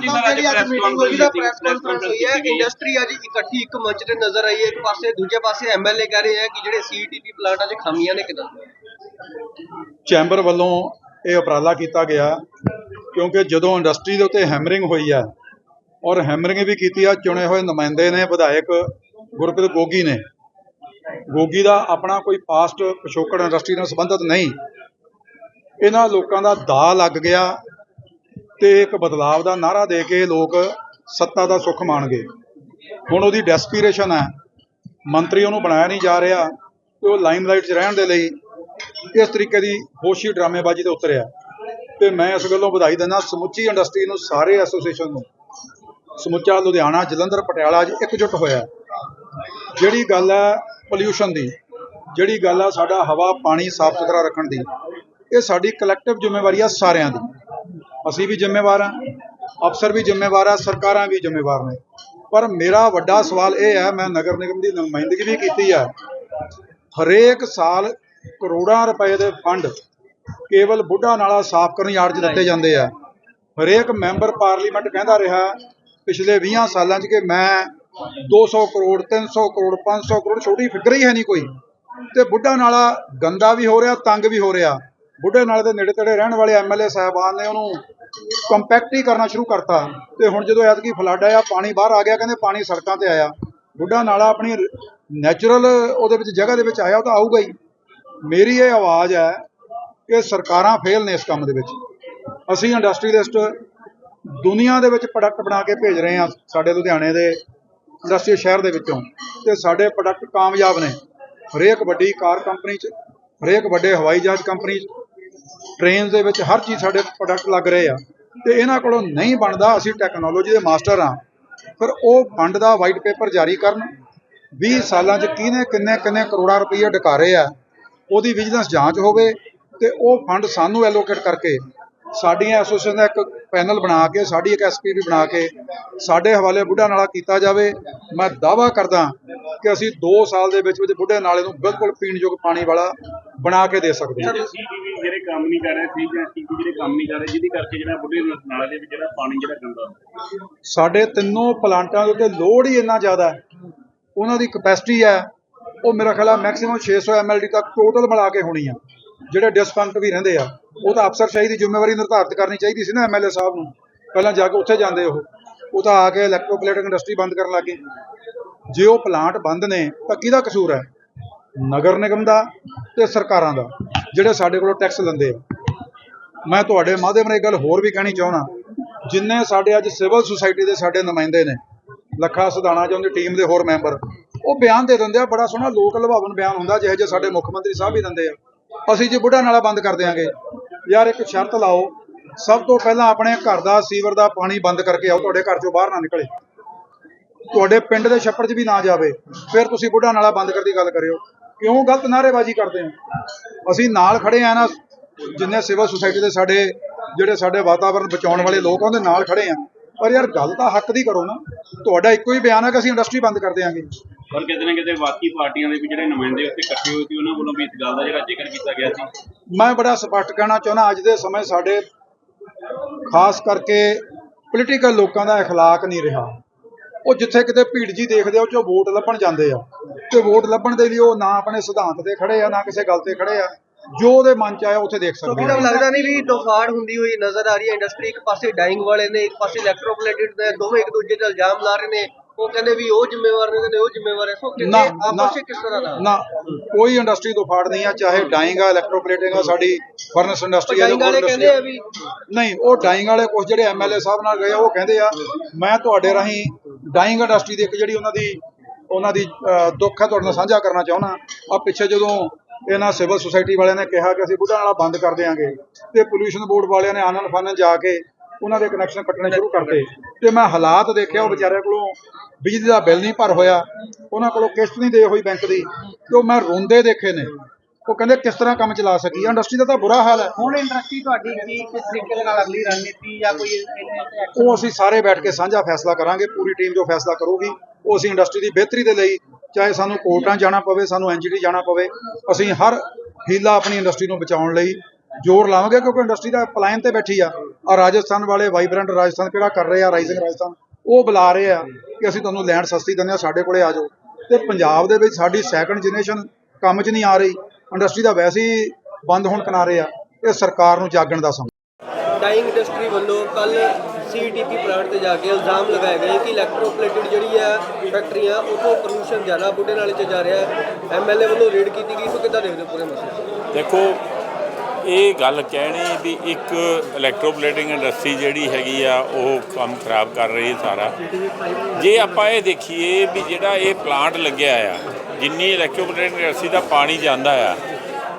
ਜਿੱਦਾਂ ਜਿਹੜੀ ਅੱਜ ਮੀਟਿੰਗ ਹੋਈ ਦਾ ਪ੍ਰੈਸ ਕਾਨਫਰੰਸ ਹੋਈ ਹੈ ਇੰਡਸਟਰੀ ਅੱਜ ਇਕੱਠੀ ਇੱਕ ਮੰਚ ਤੇ ਨਜ਼ਰ ਆਈ ਹੈ। ਇੱਕ ਪਾਸੇ ਦੂਜੇ ਪਾਸੇ ਐਮਐਲਏ ਕਹਿ ਰਹੇ ਹੈ ਕਿ ਜਿਹੜੇ ਸੀਟੀਪੀ ਪਲਾਂਟਾਂ 'ਚ ਖਾਮੀਆਂ ਨੇ ਕਿਦਾਂ? ਚੈਂਬਰ ਵੱਲੋਂ ਇਹ ਉਪਰਾਲਾ ਕੀਤਾ ਗਿਆ ਕਿਉਂਕਿ ਜਦੋਂ ਇੰਡਸਟਰੀ ਦੇ ਉੱਤੇ ਹੈਮਰਿੰਗ ਹੋਈ ਆ ਔਰ ਹੈਮਰਿੰਗ ਵੀ ਕੀਤੀ ਆ ਚੁਣੇ ਹੋਏ ਨੁਮਾਇੰਦੇ ਨੇ ਵਿਧਾਇਕ ਗੁਰਪ੍ਰੀਤ ਗੋਗੀ ਨੇ ਗੋਗੀ ਦਾ ਆਪਣਾ ਕੋਈ ਪਾਸਟ ਪਿਛੋਕੜ ਇੰਡਸਟਰੀ ਨਾਲ ਸੰਬੰਧਿਤ ਨਹੀਂ। ਇਹਨਾਂ ਲੋਕਾਂ ਦਾ ਦਾ ਲੱਗ ਗਿਆ ਤੇ ਇੱਕ ਬਦਲਾਵ ਦਾ ਨਾਰਾ ਦੇ ਕੇ ਲੋਕ ਸੱਤਾ ਦਾ ਸੁੱਖ ਮਾਣਗੇ। ਹੁਣ ਉਹਦੀ ਡੈਸਪੀਰੇਸ਼ਨ ਹੈ। ਮੰਤਰੀ ਉਹਨੂੰ ਬਣਾਇਆ ਨਹੀਂ ਜਾ ਰਿਹਾ ਤੇ ਉਹ ਲਾਈਮਲਾਈਟ 'ਚ ਰਹਿਣ ਦੇ ਲਈ ਇਸ ਤਰੀਕੇ ਦੀ ਹੋਸ਼ੀ ਡਰਾਮੇਬਾਜ਼ੀ ਤੇ ਉਤਰਿਆ। ਤੇ ਮੈਂ ਇਸ ਗੱਲੋਂ ਵਧਾਈ ਦਿੰਦਾ ਸਮੁੱਚੀ ਇੰਡਸਟਰੀ ਨੂੰ, ਸਾਰੇ ਐਸੋਸੀਏਸ਼ਨ ਨੂੰ। ਸਮੁੱਚਾ ਲੁਧਿਆਣਾ, ਜਲੰਧਰ, ਪਟਿਆਲਾ ਅੱਜ ਇਕਜੁੱਟ ਹੋਇਆ ਜਿਹੜੀ ਗੱਲ ਹੈ ਪੋਲਿਊਸ਼ਨ ਦੀ, ਜਿਹੜੀ ਗੱਲ ਆ ਸਾਡਾ ਹਵਾ, ਪਾਣੀ ਸਾਫ਼ ਸੁਥਰਾ ਰੱਖਣ ਦੀ, ਇਹ ਸਾਡੀ ਕਲੈਕਟਿਵ ਜ਼ਿੰਮੇਵਾਰੀ ਆ ਸਾਰਿਆਂ ਦੀ। ਅਸੀਂ ਵੀ ਜ਼ਿੰਮੇਵਾਰ ਹਾਂ, ਅਫਸਰ ਵੀ ਜ਼ਿੰਮੇਵਾਰ ਆ, ਸਰਕਾਰਾਂ ਵੀ ਜ਼ਿੰਮੇਵਾਰ ਨੇ। ਪਰ ਮੇਰਾ ਵੱਡਾ ਸਵਾਲ ਇਹ ਹੈ, ਮੈਂ ਨਗਰ ਨਿਗਮ ਦੀ ਨੁਮਾਇੰਦਗੀ ਵੀ ਕੀਤੀ ਹੈ ਹਰੇਕ ਸਾਲ ਕਰੋੜਾਂ ਰੁਪਏ ਦੇ ਫੰਡ ਕੇਵਲ ਬੁੱਢਾ ਨਾਲਾ ਸਾਫ਼ ਕਰਨ ਯਾਰਡ 'ਚ ਦਿੱਤੇ ਜਾਂਦੇ ਆ। ਹਰੇਕ ਮੈਂਬਰ ਪਾਰਲੀਮੈਂਟ ਕਹਿੰਦਾ ਰਿਹਾ, ਪਿਛਲੇ 20 ਸਾਲਾਂ 'ਚ ਕਿ ਮੈਂ 200 ਕਰੋੜ 300 ਕਰੋੜ 500 ਕਰੋੜ, ਛੋਟੀ ਫਿਕਰ ਹੀ ਹੈ ਨਹੀਂ ਕੋਈ। ਤੇ ਬੁੱਢਾ ਨਾਲਾ ਗੰਦਾ ਵੀ ਹੋ ਰਿਹਾ, ਤੰਗ ਵੀ ਹੋ ਰਿਹਾ। ਬੁੱਢੇ ਨਾਲੇ ਦੇ ਨੇੜੇ ਤੇੜੇ ਰਹਿਣ ਵਾਲੇ ਐਮਐਲਏ ਸਾਹਿਬਾਨ ਨੇ ਉਹਨੂੰ ਕੰਪੈਕਟ ਹੀ ਕਰਨਾ ਸ਼ੁਰੂ ਕਰਤਾ। ਤੇ ਹੁਣ ਜਦੋਂ ਐਤਕੀ ਫਲੱਡ ਆਇਆ, ਪਾਣੀ ਬਾਹਰ ਆ ਗਿਆ, ਕਹਿੰਦੇ ਪਾਣੀ ਸੜਕਾਂ ਤੇ ਆਇਆ। ਬੁੱਢਾ ਨਾਲਾ ਆਪਣੀ ਨੈਚੁਰਲ ਉਹਦੇ ਵਿੱਚ ਜਗ੍ਹਾ ਦੇ ਵਿੱਚ ਆਇਆ, ਉਹ ਤਾਂ ਆਊਗਾ ਹੀ। ਮੇਰੀ ਇਹ ਆਵਾਜ਼ ਹੈ ਕਿ ਸਰਕਾਰਾਂ ਫੇਲ ਨੇ ਇਸ ਕੰਮ ਦੇ ਵਿੱਚ। ਅਸੀਂ ਇੰਡਸਟਰੀਲਿਸਟ ਦੁਨੀਆ ਦੇ ਵਿੱਚ ਪ੍ਰੋਡਕਟ ਬਣਾ ਕੇ ਭੇਜ ਰਹੇ ਹਾਂ ਸਾਡੇ ਲੁਧਿਆਣੇ ਦੇ ਇੰਡਸਟਰੀ ਸ਼ਹਿਰ ਦੇ ਵਿੱਚੋਂ। ਤੇ ਸਾਡੇ ਪ੍ਰੋਡਕਟ ਕਾਮਯਾਬ ਨੇ। ਹਰੇਕ ਵੱਡੀ ਕਾਰ ਕੰਪਨੀ 'ਚ, ਹਰੇਕ ਵੱਡੇ ਹਵਾਈ ਜਹਾਜ਼ ਕੰਪਨੀ 'ਚ ਟ੍ਰੇਨ ਦੇ ਵਿੱਚ ਹਰ ਚੀਜ਼ ਸਾਡੇ ਪ੍ਰੋਡਕਟ ਲੱਗ ਰਹੇ ਆ। ਤੇ ਇਹਨਾਂ ਕੋਲੋਂ ਨਹੀਂ ਬਣਦਾ, ਅਸੀਂ ਟੈਕਨੋਲੋਜੀ ਦੇ ਮਾਸਟਰ ਹਾਂ। ਫਿਰ ਉਹ ਫੰਡ ਦਾ ਵਾਈਟ ਪੇਪਰ ਜਾਰੀ ਕਰਨ। 20 ਸਾਲਾਂ 'ਚ ਕਿਹਨੇ ਕਿੰਨੇ ਕਿੰਨੇ ਕਰੋੜਾਂ ਰੁਪਏ ਡਕਾਰੇ ਆ। ਉਹਦੀ ਵਿਜੀਲੈਂਸ ਜਾਂਚ ਹੋਵੇ ਤੇ ਉਹ ਫੰਡ ਸਾਨੂੰ ਐਲੋਕੇਟ ਕਰਕੇ ਸਾਡੀਆਂ ਐਸੋਸੀਏਸ਼ਨ ਦਾ ਇੱਕ ਪੈਨਲ ਬਣਾ ਕੇ, ਸਾਡੀ ਇੱਕ ਐਸਪੀਬੀ ਬਣਾ ਕੇ ਸਾਡੇ ਹਵਾਲੇ ਬੁੱਢਾ ਨਾਲਾ ਕੀਤਾ ਜਾਵੇ। ਮੈਂ ਦਾਵਾ ਕਰਦਾ ਕਿ ਅਸੀਂ 2 ਸਾਲ ਦੇ ਵਿੱਚ ਵਿੱਚ ਬੁੱਢੇ ਨਾਲੇ ਨੂੰ ਬਿਲਕੁਲ ਪੀਣਯੋਗ ਪਾਣੀ ਵਾਲਾ ਬਣਾ ਕੇ ਦੇ ਸਕਦੇ ਹਾਂ। ਸੀਟੀਵੀ ਜਿਹੜੇ ਕੰਮ ਨਹੀਂ ਕਰ ਰਹੇ ਸੀ ਜਾਂ ਸੀਟੀਵੀ ਜਿਹੜੇ ਕੰਮ ਨਹੀਂ ਕਰ ਰਹੇ ਜਿਹਦੀ ਕਰਕੇ ਜਿਹੜਾ ਬੁੱਢੇ ਨਾਲੇ ਦੇ ਵਿੱਚ ਜਿਹੜਾ ਪਾਣੀ ਜਿਹੜਾ ਗੰਦਾ ਹੁੰਦਾ। ਸਾਡੇ ਤਿੰਨੋਂ ਪਲਾਂਟਾਂ ਦੇ ਉੱਤੇ ਲੋਡ ਹੀ ਇੰਨਾ ਜ਼ਿਆਦਾ ਹੈ। ਉਹਨਾਂ ਦੀ ਕਪੈਸਿਟੀ ਹੈ। ਉਹ ਮੇਰਾ ਖਿਆਲ ਹੈ ਮੈਕਸਿਮਮ 600 ਐਮਐਲਡੀ ਤੱਕ ਟੋਟਲ ਮਿਲਾ ਕੇ ਹੋਣੀ ਆ। ਜਿਹੜੇ ਡਿਸਫੰਕਟ ਵੀ ਰਹਿੰਦੇ ਆ ਉਹ ਤਾਂ ਅਫਸਰਸ਼ਾਹੀ ਦੀ ਜ਼ਿੰਮੇਵਾਰੀ ਨਿਰਧਾਰਿਤ ਕਰਨੀ ਚਾਹੀਦੀ ਸੀ ਨਾ ਐਮਐਲਏ ਸਾਹਿਬ ਨੂੰ। ਪਹਿਲਾਂ ਜਾ ਕੇ ਉੱਥੇ ਜਾਂਦੇ ਉਹ। ਉਹ ਤਾਂ ਆ ਕੇ ਇਲੈਕਟ੍ਰੋਪਲੇਟਿੰਗ ਇੰਡਸਟਰੀ ਬੰਦ ਕਰਨ ਲੱਗੇ ਜੇ ਉਹ ਪਲਾਂਟ ਬੰਦ ਨੇ ਤਾਂ ਕਿਹਦਾ ਕਸੂਰ ਹੈ? ਨਗਰ ਨਿਗਮ ਦਾ ਤੇ ਸਰਕਾਰਾਂ ਦਾ, ਜਿਹੜੇ ਸਾਡੇ ਕੋਲੋਂ ਟੈਕਸ ਲੈਂਦੇ ਆ। ਮੈਂ ਤੁਹਾਡੇ ਮਾਧਿਅਮ ਨਾਲ ਇੱਕ ਗੱਲ ਹੋਰ ਵੀ ਕਹਿਣੀ ਚਾਹੁੰਦਾ, ਜਿੰਨੇ ਸਾਡੇ ਅੱਜ ਸਿਵਲ ਸੁਸਾਇਟੀ ਦੇ ਸਾਡੇ ਨੁਮਾਇੰਦੇ ਨੇ, ਲੱਖਾ ਸਦਾਣਾ ਜੀ ਉਹਦੀ ਟੀਮ ਦੇ ਹੋਰ ਮੈਂਬਰ ਉਹ ਬਿਆਨ ਦੇ ਦਿੰਦੇ ਆ, ਬੜਾ ਸੋਹਣਾ ਲੋਕ ਲੁਭਾਵਨ ਬਿਆਨ ਹੁੰਦਾ, ਜਿਹੋ ਜਿਹੇ ਸਾਡੇ ਮੁੱਖ ਮੰਤਰੀ ਸਾਹਿਬ ਵੀ ਦਿੰਦੇ ਆ। ਅਸੀਂ ਜੇ ਬੁੱਢਾ ਨਾਲਾ ਬੰਦ ਕਰ ਦਿਆਂਗੇ। ਯਾਰ ਇੱਕ ਸ਼ਰਤ ਲਾਓ, ਸਭ ਤੋਂ ਪਹਿਲਾਂ ਆਪਣੇ ਘਰ ਦਾ, ਸੀਵਰ ਦਾ ਪਾਣੀ ਬੰਦ ਕਰਕੇ ਆਓ, ਤੁਹਾਡੇ ਘਰ ਚੋਂ ਬਾਹਰ ਨਾ ਨਿਕਲੇ। ਤੁਹਾਡੇ ਪਿੰਡ ਦੇ ਛੱਪੜ 'ਚ ਵੀ ਨਾ ਜਾਵੇ, ਫਿਰ ਤੁਸੀਂ ਬੁੱਢਾ ਨਾਲਾ ਬੰਦ ਕਰਨ ਦੀ ਗੱਲ ਕਰਿਓ। ਕਿਉਂ ਗਲਤ ਨਾਅਰੇਬਾਜ਼ੀ ਕਰਦੇ ਹੋ ਅਸੀਂ ਨਾਲ ਖੜੇ ਆ ਨਾ ਜਿੰਨੇ ਸਿਵਲ ਸੁਸਾਇਟੀ ਦੇ ਸਾਡੇ ਜਿਹੜੇ ਸਾਡੇ ਵਾਤਾਵਰਣ ਬਚਾਉਣ ਵਾਲੇ ਲੋਕ ਆ, ਉਹਦੇ ਨਾਲ ਖੜੇ ਆ ਪਰ ਯਾਰ ਗੱਲ ਤਾਂ ਹੱਕ ਦੀ ਕਰੋ ਨਾ ਤੁਹਾਡਾ ਇੱਕੋ ਹੀ ਬਿਆਨ ਹੈ ਕਿ ਅਸੀਂ ਇੰਡਸਟਰੀ ਬੰਦ ਕਰ ਦਿਆਂਗੇ ਪਰ ਕਿਤੇ ਨਾ ਕਿਤੇ ਬਾਕੀ ਪਾਰਟੀਆਂ ਦੇ ਵੀ ਜਿਹੜੇ ਨੁਮਾਇੰਦੇ ਉੱਥੇ ਇਕੱਠੇ ਹੋਏ ਸੀ ਉਹਨਾਂ ਵੱਲੋਂ ਵੀ ਇਸ ਗੱਲ ਦਾ ਜਿਹੜਾ ਜ਼ਿਕਰ ਕੀਤਾ ਗਿਆ ਸੀ ਮੈਂ ਬੜਾ ਸਪਸ਼ਟ ਕਹਿਣਾ ਚਾਹੁੰਦਾ ਅੱਜ ਦੇ ਸਮੇਂ ਸਾਡੇ ਖਾਸ ਕਰਕੇ ਪੋਲੀਟੀਕਲ ਲੋਕਾਂ ਦਾ اخلاق ਨਹੀਂ ਰਿਹਾ ਉਹ ਜਿੱਥੇ ਕਿਤੇ ਭੀੜ ਜੀ ਦੇਖਦੇ ਆ ਉਹ ਚੋਂ ਵੋਟ ਲੱਭਣ ਜਾਂਦੇ ਆ। ਤੇ ਵੋਟ ਲੱਭਣ ਦੇ ਲਈ ਉਹ ਨਾ ਆਪਣੇ ਸਿਧਾਂਤ ਤੇ ਖੜੇ ਆ ਨਾ ਕਿਸੇ ਗੱਲ ਤੇ ਖੜੇ ਆ। ਜੋ ਉਹਦੇ ਮਨ ਚ ਆਇਆ ਉੱਥੇ ਦੇਖ ਸਕਦੇ ਆ। ਲੱਗਦਾ ਨਹੀਂ ਵੀ ਡੋਫਾੜ ਹੁੰਦੀ ਹੋਈ ਨਜ਼ਰ ਆ ਰਹੀ ਹੈ ਇੰਡਸਟਰੀ ਇੱਕ ਪਾਸੇ ਡਾਈਂਗ ਵਾਲੇ ਨੇ ਇੱਕ ਪਾਸੇ ਇਲੈਕਟ੍ਰੋਪਲੇਟਿਡ ਨੇ ਦੋਵੇਂ ਇੱਕ ਦੂਜੇ ਤੇ ਇਲਜ਼ਾਮ ਲਾ ਰਹੇ ਨੇ। ਉਹ ਕਹਿੰਦੇ ਵੀ ਉਹ ਜ਼ਿੰਮੇਵਾਰ ਨੇ ਤੇ ਉਹ ਜ਼ਿੰਮੇਵਾਰ ਹੈ। ਸੋ ਕਿੰਨੇ ਆਪਸ ਵਿੱਚ ਕਿਸ ਤਰ੍ਹਾਂ ਦਾ? ਨਾ ਕੋਈ ਇੰਡਸਟਰੀ ਤੋਂ ਫਾੜ ਨਹੀਂ ਆ ਚਾਹੇ ਡਾਈਂਗ ਆ ਇਲੈਕਟ੍ਰੋਪਲੇਟਿੰਗ ਆ ਸਾਡੀ ਫਰਨਸ ਇੰਡਸਟਰੀ ਆ ਡਾਈਂਗ ਵਾਲੇ ਕਹਿੰਦੇ ਆ ਵੀ ਨਹੀਂ ਉਹ ਡਾਈਂਗ ਵਾਲੇ ਕੁਝ ਜਿਹੜੇ ਐਮਐਲਏ ਸਾਹਿਬ ਨਾਲ ਗਏ ਉਹ ਕਹਿੰਦੇ ਆ ਮੈਂ ਤੁਹਾਡੇ ਰਾਹੀਂ ਡਾਈਂਗ ਇੰਡਸਟਰੀ ਦੀ ਇੱਕ ਜਿਹੜੀ ਉਹਨਾਂ ਦੀ ਉਹਨਾਂ ਦੀ ਦੁੱਖ ਹੈ, ਤੁਹਾਡੇ ਨਾਲ ਸਾਂਝਾ ਕਰਨਾ ਚਾਹੁੰਦਾ। ਆ ਪਿੱਛੇ ਜਦੋਂ ਇਹਨਾਂ ਸਿਵਲ ਸੁਸਾਇਟੀ ਵਾਲਿਆਂ ਨੇ ਕਿਹਾ ਕਿ ਅਸੀਂ ਬੁੱਢਾ ਨਾਲਾ ਬੰਦ ਕਰ ਦਿਆਂਗੇ ਤੇ ਪੋਲੂਸ਼ਨ ਬੋਰਡ ਵਾਲਿਆਂ ਨੇ ਆਨੰਦ ਫਾਨਨ ਜਾ ਕੇ ਉਹਨਾਂ ਦੇ ਕਨੈਕਸ਼ਨ ਕੱਟਣੇ ਸ਼ੁਰੂ ਕਰਤੇ। ਤੇ ਮੈਂ ਹਾਲਾਤ ਦੇਖਿਆ, ਉਹ ਵਿਚਾਰਿਆਂ ਕੋਲੋਂ ਬਿਜਲੀ ਦਾ ਬਿੱਲ ਨਹੀਂ ਭਰ ਹੋਇਆ। ਉਹਨਾਂ ਕੋਲੋਂ ਕਿਸ਼ਤ ਨਹੀਂ ਦੇ ਹੋਈ ਬੈਂਕ ਦੀ। ਤੇ ਉਹ ਮੈਂ ਰੋਂਦੇ ਦੇਖੇ ਨੇ। ਉਹ ਕਹਿੰਦੇ ਕਿਸ ਤਰ੍ਹਾਂ ਕੰਮ ਚਲਾ ਸਕੀ ਇੰਡਸਟਰੀ ਦਾ ਤਾਂ ਬੁਰਾ ਹਾਲ ਹੈ। ਹੁਣ ਇੰਡਸਟਰੀ ਤੁਹਾਡੀ ਕੀ ਕਿਸ ਤਰੀਕੇ ਨਾਲ ਅਗਲੀ ਰਣਨੀਤੀ ਜਾਂ ਕੋਈ ਉਹ ਅਸੀਂ ਸਾਰੇ ਬੈਠ ਕੇ ਸਾਂਝਾ ਫੈਸਲਾ ਕਰਾਂਗੇ। ਪੂਰੀ ਟੀਮ ਜੋ ਫੈਸਲਾ ਕਰੂਗੀ ਉਹ ਅਸੀਂ ਇੰਡਸਟਰੀ ਦੀ ਬਿਹਤਰੀ ਦੇ ਲਈ ਚਾਹੇ ਸਾਨੂੰ ਕੋਰਟਾਂ ਜਾਣਾ ਪਵੇ ਸਾਨੂੰ ਐਨਜੀਟੀ ਜਾਣਾ ਪਵੇ ਅਸੀਂ ਹਰ ਹੀਲਾ ਆਪਣੀ ਇੰਡਸਟਰੀ ਨੂੰ ਬਚਾਉਣ ਲਈ ਜ਼ੋਰ ਲਾਵਾਂਗੇ ਕਿਉਂਕਿ ਇੰਡਸਟਰੀ ਦਾ ਪਲਾਨ ਤੇ ਬੈਠੀ ਆ। ਆ ਰਾਜਸਥਾਨ ਵਾਲੇ ਵਾਈਬ੍ਰੈਂਟ ਰਾਜਸਥਾਨ ਕਿਹੜਾ ਕਰ ਰਹੇ ਆ? ਰਾਈਜ਼ਿੰਗ ਰਾਜਸਥਾਨ। ਉਹ ਬੁਲਾ ਰਹੇ ਆ ਕਿ ਅਸੀਂ ਤੁਹਾਨੂੰ ਲੈਂਡ ਸਸਤੀ ਦਿੰਦੇ ਆ ਸਾਡੇ ਕੋਲੇ ਆ ਜਾਓ। ਤੇ ਪੰਜਾਬ ਦੇ ਵਿੱਚ ਸਾਡੀ ਸੈਕੰਡ ਜਨਰੇਸ਼ਨ ਕੰਮ 'ਚ ਨਹੀਂ ਆ ਰਹੀ। ਇੰਡਸਟਰੀ ਦਾ ਵੈਸੇ ਹੀ ਬੰਦ ਹੋਣ ਕਿਨਾਰੇ ਆ ਇਹ ਸਰਕਾਰ ਨੂੰ ਜਾਗਣ ਦਾ ਸਮਾਂ। ਡਾਈਂਗ ਇੰਡਸਟਰੀ ਵੱਲੋਂ ਕੱਲ ਸੀਟੀਪੀ ਪਲਾਂਟ ਤੇ ਜਾ ਕੇ ਇਲਜ਼ਾਮ ਲਗਾਏ ਗਏ ਕਿ ਇਲੈਕਟ੍ਰੋਪਲੇਟਡ ਜਿਹੜੀ ਹੈ ਫੈਕਟਰੀਆਂ ਉਥੋਂ ਪ੍ਰਦੂਸ਼ਣ ਜ਼ਿਆਦਾ ਬੁੱਢੇ ਨਾਲੇ 'ਚ ਜਾ ਰਿਹਾ ਹੈ। ਐਮਐਲਏ ਵੱਲੋਂ ਰੇਡ ਕੀਤੀ ਗਈ ਸੋ ਕਿੱਦਾਂ ਦੇਖਦੇ ਹੋ ਪੂਰੇ ਮਸਲੇ? ਦੇਖੋ ਇਹ ਗੱਲ ਕਹਿਣੀ ਵੀ ਇੱਕ ਇਲੈਕਟ੍ਰੋਪਲੇਟਿੰਗ ਇੰਡਸਟਰੀ ਜਿਹੜੀ ਹੈਗੀ ਆ ਉਹ ਕੰਮ ਖਰਾਬ ਕਰ ਰਹੀ ਹੈ ਸਾਰਾ। ਜੇ ਆਪਾਂ ਇਹ ਦੇਖੀਏ ਵੀ ਜਿਹੜਾ ਇਹ ਪਲਾਂਟ ਲੱਗਿਆ ਆ ਜਿੰਨੀ ਇਲੈਕਟ੍ਰੋਪਲੇਟਿੰਗ ਇੰਡਸਟਰੀ ਦਾ ਪਾਣੀ ਜਾਂਦਾ ਆ,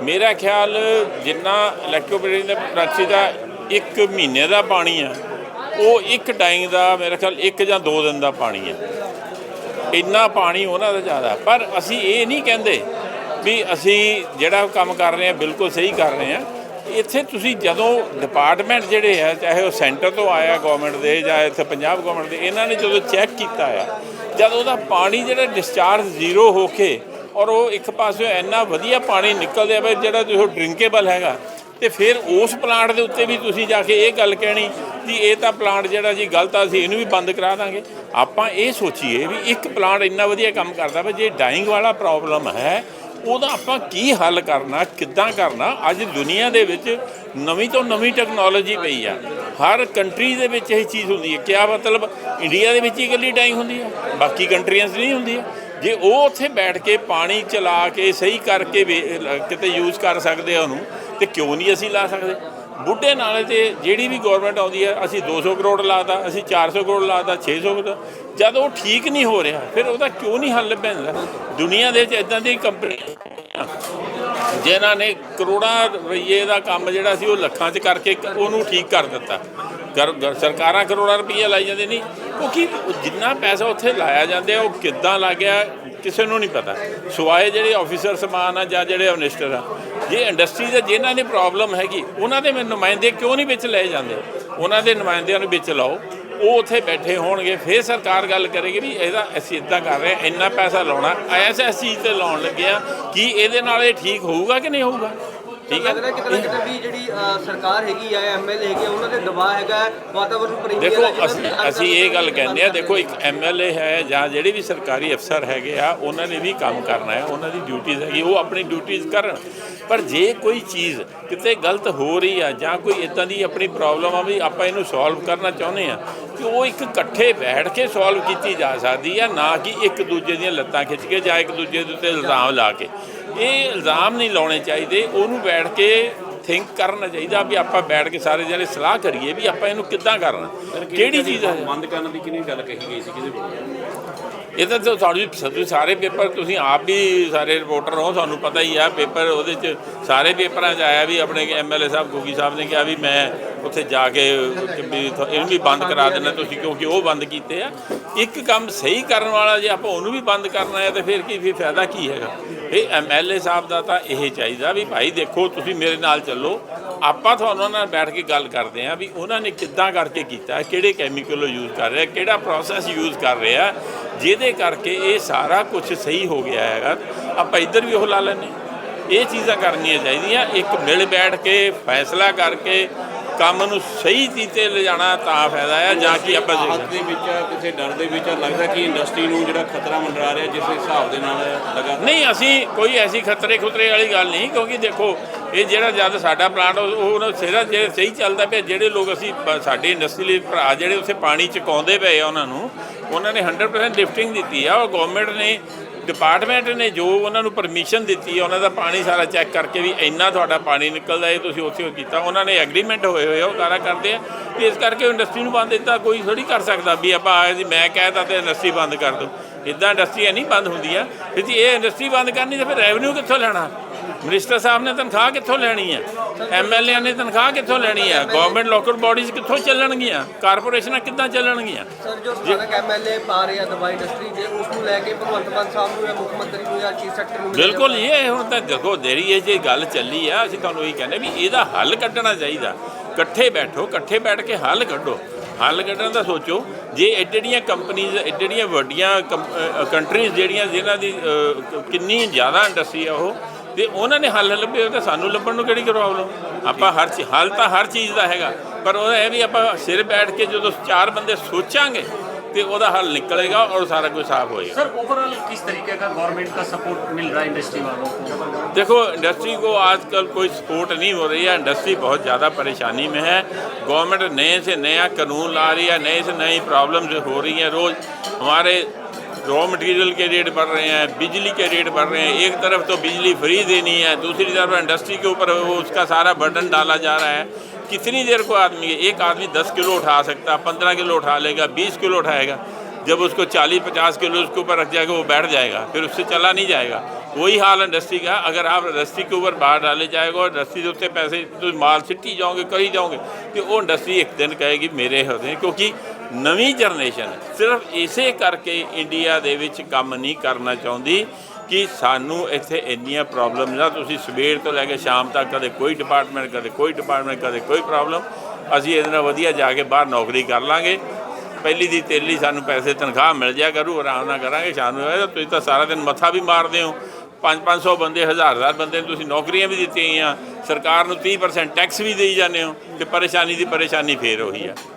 ਮੇਰਾ ਖਿਆਲ ਜਿੰਨਾ ਇਲੈਕਟ੍ਰੋਪਲੇਟਿੰਗ ਇੰਡਸਟਰੀ ਦਾ ਇੱਕ ਮਹੀਨੇ ਦਾ ਪਾਣੀ ਆ, ਉਹ ਇੱਕ ਟਾਈਮ ਦਾ ਮੇਰਾ ਖਿਆਲ ਇੱਕ ਜਾਂ ਦੋ ਦਿਨ ਦਾ ਪਾਣੀ ਆ। ਇੰਨਾ ਪਾਣੀ ਉਹਨਾਂ ਦਾ ਜ਼ਿਆਦਾ, ਪਰ ਅਸੀਂ ਇਹ ਨਹੀਂ ਕਹਿੰਦੇ ਵੀ ਅਸੀਂ ਜਿਹੜਾ ਕੰਮ ਕਰ ਰਹੇ ਹਾਂ ਬਿਲਕੁਲ ਸਹੀ ਕਰ ਰਹੇ ਹਾਂ। ਇੱਥੇ ਤੁਸੀਂ ਜਦੋਂ ਡਿਪਾਰਟਮੈਂਟ ਜਿਹੜੇ ਆ, ਚਾਹੇ ਉਹ ਸੈਂਟਰ ਤੋਂ ਆਇਆ ਗਵਰਨਮੈਂਟ ਦੇ ਜਾਂ ਇੱਥੇ ਪੰਜਾਬ ਗਵਰਨਮੈਂਟ ਦੇ, ਇਹਨਾਂ ਨੇ ਜਦੋਂ ਚੈੱਕ ਕੀਤਾ ਆ, ਜਦ ਉਹਦਾ ਪਾਣੀ ਜਿਹੜਾ ਡਿਸਚਾਰਜ ਜ਼ੀਰੋ ਹੋ ਕੇ ਔਰ ਉਹ ਇੱਕ ਪਾਸਿਓਂ ਇੰਨਾ ਵਧੀਆ ਪਾਣੀ ਨਿਕਲਦਾ ਵਾ ਜਿਹੜਾ ਜੋ ਡਰਿੰਕੇਬਲ ਹੈਗਾ, ਤੇ ਫਿਰ ਉਸ ਪਲਾਂਟ ਦੇ ਉੱਤੇ ਵੀ ਤੁਸੀਂ ਜਾ ਕੇ ਇਹ ਗੱਲ ਕਹਿਣੀ ਕਿ ਇਹ ਤਾਂ ਪਲਾਂਟ ਜਿਹੜਾ ਜੀ ਗਲਤ ਆ, ਅਸੀਂ ਇਹਨੂੰ ਵੀ ਬੰਦ ਕਰਾ ਦਾਂਗੇ। ਆਪਾਂ ਇਹ ਸੋਚੀਏ ਵੀ ਇੱਕ ਪਲਾਂਟ ਇੰਨਾ ਵਧੀਆ ਕੰਮ ਕਰਦਾ ਵਾ ਜੇ ਡਾਈਂਗ ਵਾਲਾ ਪ੍ਰੋਬਲਮ ਹੈ ਉਹਦਾ ਆਪਾਂ ਕੀ ਹੱਲ ਕਰਨਾ, ਕਿੱਦਾਂ ਕਰਨਾ? ਅੱਜ ਦੁਨੀਆ ਦੇ ਵਿੱਚ ਨਵੀਂ ਤੋਂ ਨਵੀਂ ਟੈਕਨੋਲੋਜੀ ਪਈ ਆ। ਹਰ ਕੰਟਰੀ ਦੇ ਵਿੱਚ ਇਹ ਚੀਜ਼ ਹੁੰਦੀ ਹੈ। ਕਿਆ ਮਤਲਬ? ਇੰਡੀਆ ਦੇ ਵਿੱਚ ਹੀ ਇਕੱਲੀ ਡਾਈਂਗ ਹੁੰਦੀ ਹੈ ਬਾਕੀ ਕੰਟਰੀਆਂ 'ਚ ਨਹੀਂ ਹੁੰਦੀ ਹੈ ਜੇ ਉਹ ਉੱਥੇ ਬੈਠ ਕੇ ਪਾਣੀ ਚਲਾ ਕੇ ਸਹੀ ਕਰਕੇ ਵੇ- ਕਿਤੇ ਯੂਜ਼ ਕਰ ਸਕਦੇ ਆ ਉਹਨੂੰ, ਤੇ ਕਿਉਂ ਨਹੀਂ ਅਸੀਂ ਲਾ ਸਕਦੇ? ਬੁੱਢੇ ਨਾਲੇ ਤੇ ਜਿਹੜੀ ਵੀ ਗਵਰਨਮੈਂਟ ਆਉਂਦੀ ਹੈ, ਅਸੀਂ 200 ਕਰੋੜ ਲਾਤਾ, ਅਸੀਂ 400 ਕਰੋੜ ਲਾਤਾ 600 ਕਰੋੜ ਜਦ ਉਹ ਠੀਕ ਨਹੀਂ ਹੋ ਰਿਹਾ, ਫਿਰ ਉਹਦਾ ਕਿਉਂ ਨਹੀਂ ਹੱਲ ਪੈਂਦਾ? ਦੁਨੀਆ ਦੇ ਵਿੱਚ ਇਦਾਂ ਦੀ ਕੰਪਨੀ ਜਿਨ੍ਹਾਂ ਨੇ ਕਰੋੜਾਂ ਰੁਪਏ ਦਾ ਕੰਮ ਜਿਹੜਾ ਸੀ, ਉਹ ਲੱਖਾਂ 'ਚ ਕਰਕੇ ਉਹਨੂੰ ਠੀਕ ਕਰ ਦਿੱਤਾ। ਕਰ- ਸਰਕਾਰਾਂ ਕਰੋੜਾਂ ਰੁਪਏ ਲਾਈ ਜਾਂਦੇ ਨਹੀਂ ਕਿਉਂਕਿ ਜਿੰਨਾ ਪੈਸਾ ਉੱਥੇ ਲਾਇਆ ਜਾਂਦਾ, ਉਹ ਕਿੱਦਾਂ ਲੱਗਿਆ ਕਿਸੇ ਨੂੰ ਨਹੀਂ ਪਤਾ। ਸਵਾਏ ਜਿਹੜੇ ਆਫੀਸਰ ਸਮਾਨ ਆ ਜਾਂ ਜਿਹੜੇ ਮਿਨਿਸਟਰ ਆ ਜੇ ਇੰਡਸਟਰੀ ਦੇ ਜਿਨ੍ਹਾਂ ਦੀ ਪ੍ਰੋਬਲਮ ਹੈਗੀ, ਉਹਨਾਂ ਦੇ ਨੁਮਾਇੰਦੇ ਕਿਉਂ ਨਹੀਂ ਵਿੱਚ ਲਏ ਜਾਂਦੇ? ਉਹਨਾਂ ਦੇ ਨੁਮਾਇੰਦਿਆਂ ਨੂੰ ਵਿੱਚ ਲਾਓ। ਉਹ ਉੱਥੇ ਬੈਠੇ ਹੋਣਗੇ, ਫਿਰ ਸਰਕਾਰ ਗੱਲ ਕਰੇਗੀ ਵੀ ਇਹਦਾ ਅਸੀਂ ਇਦਾਂ ਕਰ ਰਹੇ ਹਾਂ, ਇੰਨਾ ਪੈਸਾ ਲਾਉਣਾ। ਐਸ ਐਸ ਚੀਜ਼ ਤੇ ਲਾਉਣ ਲੱਗੇ ਆ, ਕੀ ਇਹਦੇ ਨਾਲ ਇਹ ਠੀਕ ਹੋਊਗਾ ਕਿ ਨਹੀਂ ਹੋਊਗਾ? ਠੀਕ ਹੈ। ਲੱਗਦਾ ਕਿਤੇ ਨਾ ਕਿਤੇ ਵੀ ਜਿਹੜੀ ਅ, ਸਰਕਾਰ ਹੈਗੀ ਆ ਐਮਐਲਏ ਹੈਗੇ ਆ, ਉਹਨਾਂ ਦੇ ਦਬਾਅ ਹੈਗਾ ਹੈ, ਵਾਤਾਵਰਣ ਪ੍ਰੇਮੀਆਂ ਦੇਖੋ ਅਸੀਂ ਇਹ ਗੱਲ ਕਹਿੰਦੇ ਆ ਦੇਖੋ ਇੱਕ ਐਮਐਲਏ ਹੈ ਜਾਂ ਜਿਹੜੇ ਵੀ ਸਰਕਾਰੀ ਅਫਸਰ ਹੈਗੇ ਆ ਉਹਨਾਂ ਨੇ ਵੀ ਕੰਮ ਕਰਨਾ ਹੈ ਉਹਨਾਂ ਦੀ ਡਿਊਟੀਜ਼ ਹੈਗੀ ਉਹ ਆਪਣੀ ਡਿਊਟੀਜ਼ ਕਰਨ। ਪਰ ਜੇ ਕੋਈ ਚੀਜ਼ ਕਿਤੇ ਗਲਤ ਹੋ ਰਹੀ ਆ ਜਾਂ ਕੋਈ ਇਦਾਂ ਦੀ ਆਪਣੀ ਪ੍ਰੋਬਲਮ ਆ ਵੀ ਆਪਾਂ ਇਹਨੂੰ ਸੋਲਵ ਕਰਨਾ ਚਾਹੁੰਦੇ ਆ ਕਿ ਉਹ ਇੱਕ ਇਕੱਠੇ ਬੈਠ ਕੇ ਸੋਲਵ ਕੀਤੀ ਜਾ ਸਕਦੀ ਆ ਨਾ ਕਿ ਇੱਕ ਦੂਜੇ ਦੀਆਂ ਲੱਤਾਂ ਖਿੱਚ ਕੇ ਜਾਂ ਇੱਕ ਦੂਜੇ ਦੇ ਉੱਤੇ ਇਲਜ਼ਾਮ ਲਾ ਕੇ। ਇਹ ਇਲਜ਼ਾਮ ਨਹੀਂ ਲਾਉਣੇ ਚਾਹੀਦੇ ਉਹਨੂੰ ਬੈਠ ਕੇ ਥਿੰਕ ਕਰਨਾ ਚਾਹੀਦਾ ਵੀ ਆਪਾਂ ਬੈਠ ਕੇ ਸਾਰੇ ਜਣੇ ਸਲਾਹ ਕਰੀਏ ਵੀ ਆਪਾਂ ਇਹਨੂੰ ਕਿੱਦਾਂ ਕਰਨਾ। ਕਿਹੜੀ ਚੀਜ਼ ਹੈ? ਬੰਦ ਕਰਨ ਦੀ ਕਿਹਨੇ ਗੱਲ ਕਹੀ ਗਈ ਸੀ? ਕਿਹਦੇ ਵੱਲੋਂ ਇਹ ਤਾਂ ਤੁਹਾਡੀ ਸਾਰੇ ਪੇਪਰ ਤੁਸੀਂ ਆਪ ਵੀ ਸਾਰੇ ਰਿਪੋਰਟਰ ਹੋ ਤੁਹਾਨੂੰ ਪਤਾ ਹੀ ਆ ਪੇਪਰ ਉਹਦੇ ਚ ਸਾਰੇ ਪੇਪਰਾਂ 'ਚ ਆਇਆ ਵੀ ਆਪਣੇ ਐਮਐਲਏ ਸਾਹਿਬ ਗੋਗੀ ਸਾਹਿਬ ਨੇ ਕਿਹਾ ਵੀ ਮੈਂ ਉੱਥੇ ਜਾ ਕੇ ਇਹਨੂੰ ਵੀ ਬੰਦ ਕਰਾ ਦੇਣਾ ਤੁਸੀਂ ਕਿਉਂਕਿ ਉਹ ਬੰਦ ਕੀਤੇ ਆ। ਇੱਕ ਕੰਮ ਸਹੀ ਕਰਨ ਵਾਲਾ ਜੇ ਆਪਾਂ ਉਹਨੂੰ ਵੀ ਬੰਦ ਕਰਨਾ ਹੈ ਤੇ ਫਿਰ ਕੀ ਫਾਇਦਾ ਕੀ ਹੈਗਾ? ਇਹ ਐਮਐਲਏ ਸਾਹਿਬ ਦਾ ਤਾਂ ਇਹ ਚਾਹੀਦਾ ਵੀ ਭਾਈ ਦੇਖੋ, ਤੁਸੀਂ ਮੇਰੇ ਨਾਲ ਚੱਲੋ। ਆਪਾਂ ਤੁਹਾਨੂੰ ਨਾਲ ਬੈਠ ਕੇ ਗੱਲ ਕਰਦੇ ਆ ਵੀ ਉਹਨਾਂ ਨੇ ਕਿੱਦਾਂ ਕਰਕੇ ਕੀਤਾ, ਕਿਹੜੇ ਕੈਮੀਕਲ ਯੂਜ਼ ਕਰ ਰਿਹਾ, ਕਿਹੜਾ ਪ੍ਰੋਸੈਸ ਯੂਜ਼ ਕਰ ਰਿਹਾ। ਜਿਹਦੇ ਕਰਕੇ ਇਹ ਸਾਰਾ ਕੁਝ ਸਹੀ ਹੋ ਗਿਆ ਹੈਗਾ। ਆਪਾਂ ਇੱਧਰ ਵੀ ਉਹ ਲਾ ਲੈਂਦੇ ਇਹ ਚੀਜ਼ਾਂ ਕਰਨੀਆਂ ਚਾਹੀਦੀਆਂ। ਇੱਕ ਮਿਲ ਬੈਠ ਕੇ ਫੈਸਲਾ ਕਰਕੇ ਕੰਮ ਨੂੰ ਸਹੀ ਤੀਤੇ ਲਿਜਾਣਾ ਤਾਂ ਫਾਇਦਾ ਹੈ ਜਾਂ ਕਿ ਆਪਾਂ ਹਾਲਤ ਦੇ ਵਿੱਚ ਕਿਸੇ ਡਰ ਦੇ ਵਿੱਚ ਲੱਗਦਾ ਕਿ ਇੰਡਸਟਰੀ ਨੂੰ ਜਿਹੜਾ ਖਤਰਾ ਮੰਡਰਾ ਰਿਹਾ ਜਿਸ ਹਿਸਾਬ ਦੇ ਨਾਲ ਲਗਾ ਨਹੀਂ ਅਸੀਂ ਕੋਈ ਐਸੀ ਖਤਰੇ ਖੁਤਰੇ ਵਾਲੀ ਗੱਲ ਨਹੀਂ ਕਿਉਂਕਿ ਦੇਖੋ ਇਹ ਜਿਹੜਾ ਜਦ ਸਾਡਾ ਪਲਾਂਟ ਉਹ ਸਿਰਾ ਜੇ ਸਹੀ ਚੱਲਦਾ ਪਿਆ ਜਿਹੜੇ ਲੋਕ ਅਸੀਂ ਪ- ਸਾਡੇ ਇੰਡਸਟਰੀ ਭਰਾ ਜਿਹੜੇ ਉੱਥੇ ਪਾਣੀ ਚੁਕਾਉਂਦੇ ਪਏ ਆ ਉਹਨਾਂ ਨੂੰ ਉਹਨਾਂ ਨੇ 100% ਲਿਫਟਿੰਗ ਦਿੱਤੀ ਆ ਉਹ ਗਵਰਨਮੈਂਟ ਨੇ ਡਿਪਾਰਟਮੈਂਟ ਨੇ ਜੋ ਉਹਨਾਂ ਨੂੰ ਪਰਮਿਸ਼ਨ ਦਿੱਤੀ ਹੈ ਉਹਨਾਂ ਦਾ ਪਾਣੀ ਸਾਰਾ ਚੈੱਕ ਕਰਕੇ ਵੀ ਇੰਨਾ ਤੁਹਾਡਾ ਪਾਣੀ ਨਿਕਲਦਾ ਇਹ ਤੁਸੀਂ ਉੱਥੇ ਉਹ ਕੀਤਾ। ਉਹਨਾਂ ਨੇ ਐਗਰੀਮੈਂਟ ਹੋਏ ਹੋਏ ਆ, ਉਹ ਸਾਰਾ ਕਰਦੇ ਆ। ਤੇ ਇਸ ਕਰਕੇ ਇੰਡਸਟਰੀ ਨੂੰ ਬੰਦ ਦਿੱਤਾ, ਕੋਈ ਥੋੜੀ ਕਰ ਸਕਦਾ ਵੀ ਆਪਾਂ ਆਏ ਜੀ, ਮੈਂ ਕਹਿਤਾ ਤੇ ਇੰਡਸਟਰੀ ਬੰਦ ਕਰ ਦਿਓ। ਇਦਾਂ ਇੰਡਸਟਰੀਆਂ ਨਹੀਂ ਬੰਦ ਹੁੰਦੀਆਂ ਫਿਰ ਇਹ ਇੰਡਸਟਰੀ ਬੰਦ ਕਰਨੀ, ਤਾਂ ਫਿਰ ਰੈਵਨਿਊ ਕਿੱਥੋਂ ਲੈਣਾ? ਮਿਨਿਸਟਰ ਸਾਹਿਬ ਨੇ ਤਨਖਾਹ ਕਿੱਥੋਂ ਲੈਣੀ ਹੈ? ਐਮਐਲਏ ਨੇ ਤਨਖਾਹ ਕਿੱਥੋਂ ਲੈਣੀ ਹੈ? ਗਵਰਨਮੈਂਟ ਲੋਕਲ ਬਾਡੀਜ਼ ਕਿੱਥੋਂ ਚੱਲਣਗੀਆਂ? ਕਾਰਪੋਰੇਸ਼ਨਾਂ ਕਿੱਦਾਂ ਚੱਲਣਗੀਆਂ? ਸਰ ਜੋ ਸਥਾਨਕ ਐਮਐਲਏ ਪਾ ਰਹੇ ਆ ਦਵਾਈ ਇੰਡਸਟਰੀ ਦੇ ਉਸ ਨੂੰ ਲੈ ਕੇ ਭਗਵੰਤ ਮਾਨ ਸਾਹਿਬ ਨੂੰ ਜਾਂ ਮੁੱਖ ਮੰਤਰੀ ਨੂੰ ਜਾਂ ਚੀਫ ਸੈਕਟਰੀ ਨੂੰ ਬਿਲਕੁਲ ਇਹ ਹੁਣ ਤਾਂ ਦੇਖੋ ਦੇਰੀ ਇਹ ਜੇ ਗੱਲ ਚੱਲੀ ਆ ਅਸੀਂ ਤੁਹਾਨੂੰ ਇਹ ਕਹਿੰਦੇ ਵੀ ਇਹਦਾ ਹੱਲ ਕੱਢਣਾ ਚਾਹੀਦਾ। ਇਕੱਠੇ ਬੈਠੋ ਇਕੱਠੇ ਬੈਠ ਕੇ ਹੱਲ ਕੱਢੋ। ਹੱਲ ਕੱਢਣ ਦਾ ਸੋਚੋ ਜੇ ਐਡੀਆਂ ਕੰਪਨੀਆਂ ਐਡੀਆਂ ਵੱਡੀਆਂ ਕੰਟਰੀਜ਼ ਜਿਹੜੀਆਂ ਜਿਨ੍ਹਾਂ ਦੀ ਕਿੰਨੀ ਜ਼ਿਆਦਾ ਇੰਡਸਟਰੀ ਆ ਉਹ ਤੇ ਉਹਨਾਂ ਨੇ ਹੱਲ ਲੱਭੇ ਤਾਂ ਸਾਨੂੰ ਲੱਭਣ ਨੂੰ ਕਿਹੜੀ ਪ੍ਰੋਬਲਮ ਆਪਾਂ ਹਰ ਚੀਜ਼ ਹੱਲ ਤਾਂ ਹਰ ਚੀਜ਼ ਦਾ ਹੈਗਾ, ਪਰ ਉਹ ਇਹ ਵੀ ਆਪਾਂ ਸਿਰ ਬੈਠ ਕੇ ਜਦੋਂ ਚਾਰ ਬੰਦੇ ਸੋਚਾਂਗੇ ਤੇ ਉਹਦਾ ਹੱਲ ਨਿਕਲੇਗਾ ਔਰ ਸਾਰਾ ਕੁਝ ਸਾਫ਼ ਹੋਏਗਾ सर ओवरऑल किस तरीके का गवर्नमेंट का सपोर्ट मिल रहा है इंडस्ट्री वालों को देखो इंडस्ट्री को आजकल कोई सपोर्ट नहीं हो रही है इंडस्ट्री बहुत ज़्यादा परेशानी में है गवर्नमेंट नए से नया कानून ला रही है नए से नई प्रॉब्लम हो रही हैं रोज़ हमारे रॉ मटेरियल के रेट बढ़ रहे हैं बिजली के रेट बढ़ रहे हैं एक तरफ तो बिजली फ्री देनी है दूसरी तरफ इंडस्ट्री के ऊपर वो उसका सारा बर्डन डाला जा रहा है कितनी देर को आदमी एक आदमी दस किलो उठा सकता है पंद्रह किलो उठा लेगा बीस किलो उठाएगा जब उसको चालीस पचास किलो उसके ऊपर रख जाएगा वो बैठ जाएगा फिर उससे चला नहीं जाएगा वही हाल है रस्सी का अगर आप रस्सी के ऊपर बाहर डाले जाएगा और रस्सी से पैसे तो माल सिटी जाओगे करी जाओगे तो वो रस्सी ਇੱਕ ਦਿਨ ਕਹੇਗੀ ਮੇਰੇ ਹੱਥੇ ਕਿਉਂਕਿ ਨਵੀਂ ਜਨਰੇਸ਼ਨ ਸਿਰਫ ਇਸੇ ਕਰਕੇ ਇੰਡੀਆ ਦੇ ਵਿੱਚ ਕੰਮ ਨਹੀਂ ਕਰਨਾ ਚਾਹੁੰਦੀ ਕਿ ਸਾਨੂੰ ਇੱਥੇ ਇੰਨੀਆਂ ਪ੍ਰੋਬਲਮ ਨਾ ਤੁਸੀਂ ਸਵੇਰ ਤੋਂ ਲੈ ਕੇ ਸ਼ਾਮ ਤੱਕ ਕਦੇ ਕੋਈ ਡਿਪਾਰਟਮੈਂਟ ਕਦੇ ਕੋਈ ਡਿਪਾਰਟਮੈਂਟ ਕਦੇ ਕੋਈ ਪ੍ਰੋਬਲਮ ਅਸੀਂ ਇਹਦੇ ਨਾਲ ਵਧੀਆ ਜਾ ਕੇ ਬਾਹਰ ਨੌਕਰੀ ਕਰ ਲਾਂਗੇ। ਪਹਿਲੀ ਦੀ ਤੇਲੀ ਸਾਨੂੰ ਪੈਸੇ ਤਨਖਾਹ ਮਿਲ ਜਾਇਆ ਕਰੂ, ਆਰਾਮ ਨਾਲ ਕਰਾਂਗੇ, ਸ਼ਾਮ ਨੂੰ ਤੁਸੀਂ ਤਾਂ ਸਾਰਾ ਦਿਨ ਮੱਥਾ ਵੀ ਮਾਰਦੇ ਹੋ। 5-500 ਬੰਦੇ, ਹਜ਼ਾਰ ਹਜ਼ਾਰ ਬੰਦੇ ਨੂੰ ਤੁਸੀਂ ਨੌਕਰੀਆਂ ਵੀ ਦਿੱਤੀਆਂ ਆ ਸਰਕਾਰ ਨੂੰ 30% ਟੈਕਸ ਵੀ ਦੇਈ ਜਾਂਦੇ ਹੋ ਤੇ ਪਰੇਸ਼ਾਨੀ ਦੀ ਪਰੇਸ਼ਾਨੀ ਫੇਰ ਉਹੀ ਆ।